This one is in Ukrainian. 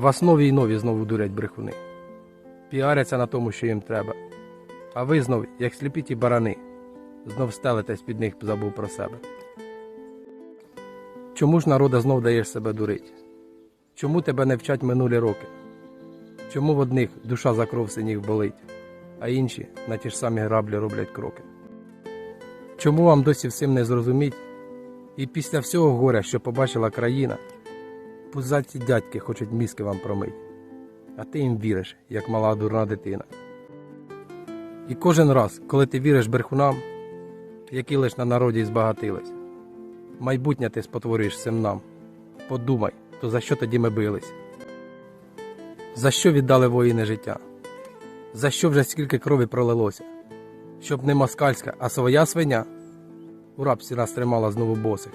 Вас нові і нові знову дурять брехуни. Піаряться на тому, що їм треба. А ви знов, як сліпі ті барани, знов стелитесь під них забув про себе. Чому ж народа знов даєш себе дурить? Чому тебе не вчать минулі роки? Чому в одних душа за кров синіх болить, а інші на ті ж самі граблі роблять кроки? Чому вам досі всім не зрозуміть? І після всього горя, що побачила країна, пузаті дядьки хочуть мізки вам промить, а ти їм віриш, як мала дурна дитина. І кожен раз, коли ти віриш брехунам, які лиш на народі збагатились, майбутнє ти спотворюєш всім нам. Подумай, то за що тоді ми бились? За що віддали воїни життя? За що вже скільки крові пролилося? Щоб не москальська, а своя свиня? У рабці нас тримала знову босих.